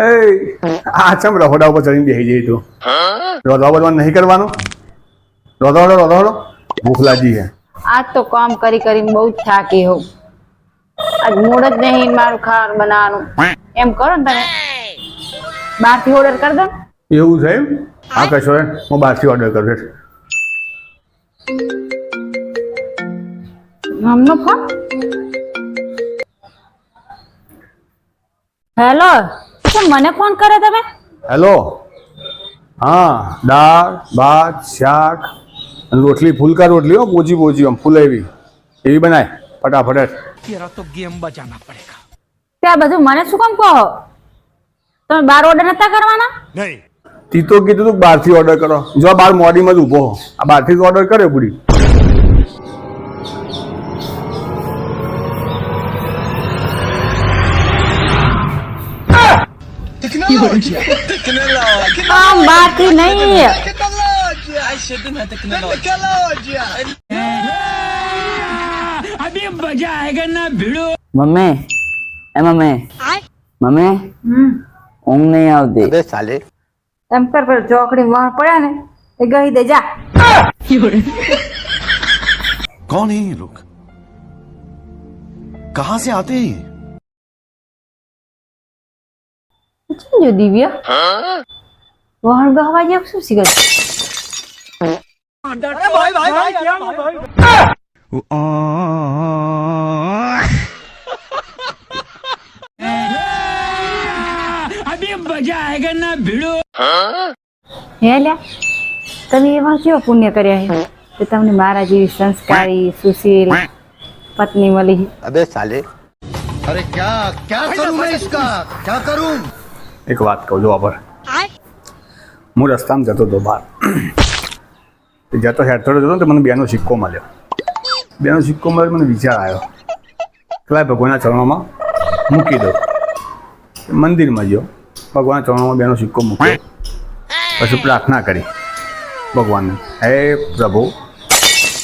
એ આ ચમ રહોડા ઉપર ચડીને બેસી જઈ તું રોધવા બધવા નહીં કરવાનું રોધો રોધો રોધો રોધો ભૂખ લાગી છે આજ તો કામ કરી કરીને બહુ જ થાકી હોઉં આજ મૂડ જ નહીં મારું ખાવાનું બનાવવાનું એમ કરો ને તમે બહારથી ઓર્ડર કરી દો એવું છે એમ? હા કશો નહીં. હું બહારથી ઓર્ડર કરું છું મમ્મનો ફોન? હેલો શું મને ફોન કરે તમે? હેલો. હા દાળ ભાત શાક અને રોટલી ફૂલકા રોટલી હો બોજી બોજી આમ ફૂલાવી એવી. બનાય ફટાફટ. તેરા તો ગેમ બજાના પડેગા. ત્યાં બધું મને શું કામ કહો? તમે બાર ઓર્ડર નતા કરવાના? નહીં. તી તો કીધું તું બહારથી ઓર્ડર કરો. જો બાર મોડીમાં જ ઊભો આ બહારથી જ ઓર્ડર કર્યો પૂરી. કામ બહારથી નહીં अभी मजा आएगा ना भिड़ो મમ્મી એ મમ્મી મમ્મી ઊંઘ નહીં આવતી એમ કર પર ચોકડી વાળ પડ્યા ને એ ગઈ દે જા कौन है ये लोग कहां से आते જો દિવ્ય વહાણ ગહવા જ્યાં શું શીખે હે લ્યા તમે એવા કેવા પુણ્ય કર્યા હે કે તમને મારા સંસ્કારી સુશીલ પત્ની મળી સાલે અરે ક્યા ક્યા કરું મેં ઇસકા કરું એક વાત કહું જો પર. હું રસ્તામાં જતો હતો બહાર. જતો હેઠળ જતો તો મને બેનો સિક્કો મળ્યો. બેનો સિક્કો મળ્યો, મને વિચાર આવ્યો. કલા ભગવાનના ચરણોમાં મૂકી દો. મંદિરમાં ગયો. ભગવાનના ચરણોમાં બેનો સિક્કો મૂક્યો. પછી પ્રાર્થના કરી ભગવાનને. હે પ્રભુ,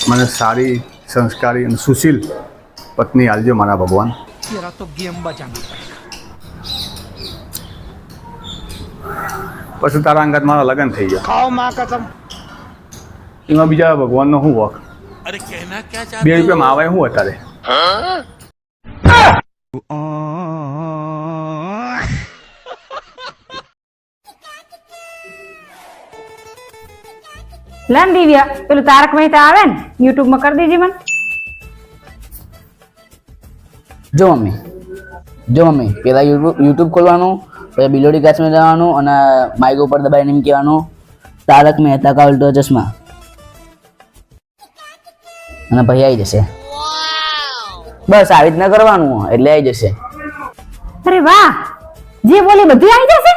મને સારી, સંસ્કારી અને સુશીલ પત્ની આલજો મારા ભગવાન. તો ગેમ બચાવી પછી તારા અંગત મારા લગ્ન થઈ ગયા ખાઓ માં કસમ એમાં બીજા ભગવાનનો શું વખ અરે કહેના ક્યાં ચાહતે બે રૂપિયામાં આવે હું અત્યારે લેન દિવ્યા પેલું તારક મહેતા આવે ને યુટ્યુબમાં કરી દેજે મને જો મમ્મી જો મમ્મી પેલા યુટ્યુબ ખોલવાનું પછી બિલોડી કાશ્મીર જવાનું અને માઇક ઉપર દબાઈને એમ કહેવાનું તારક મહેતા કા ઉલ્ટો ચશ્મા. અને પછી આવી જશે. બસ આવી રીતના કરવાનું એટલે આવી જશે. અરે વાહ! જે બોલે બધું આવી જશે?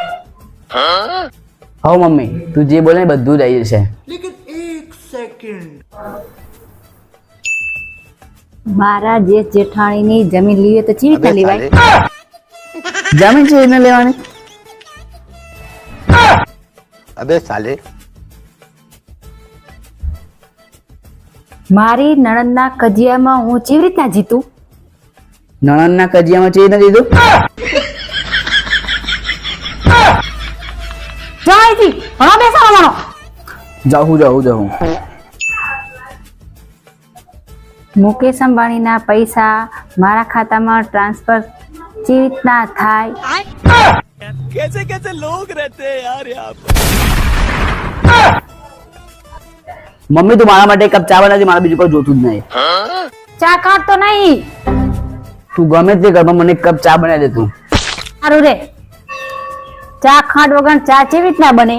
હવ મમ્મી તું જે બોલે બધું જ આવી જશે. મારા જે જેઠાણીની જમીન લીએ તો ચીવી લેવાય. જમીન છે એને સાલે. મારી નણંદના કજિયામાં હું ચીવી રીતના જીતું? નણંદના કજિયામાં ચીજ રીતના જીતું? જો અહીંથી ભણો બેસાડો ભણો જાઉં જાઉં જાઉં મુકેશ અંબાણીના પૈસા મારા ખાતામાં ટ્રાન્સફર કેવી રીતના થાય? कैसे कैसे लोग रहते हैं यार यहाँ पे મમ્મી તું મારા માટે એક કપ ચા બનાવજે મારા બીજું કોઈ જોતું જ નહીં ચા કાઢતો નહીં તું ગમે તે ઘરમાં મને એક કપ ચા બનાવી દે તું સારું રે ચા ખાંડ વગર ચા કેવી રીતના બને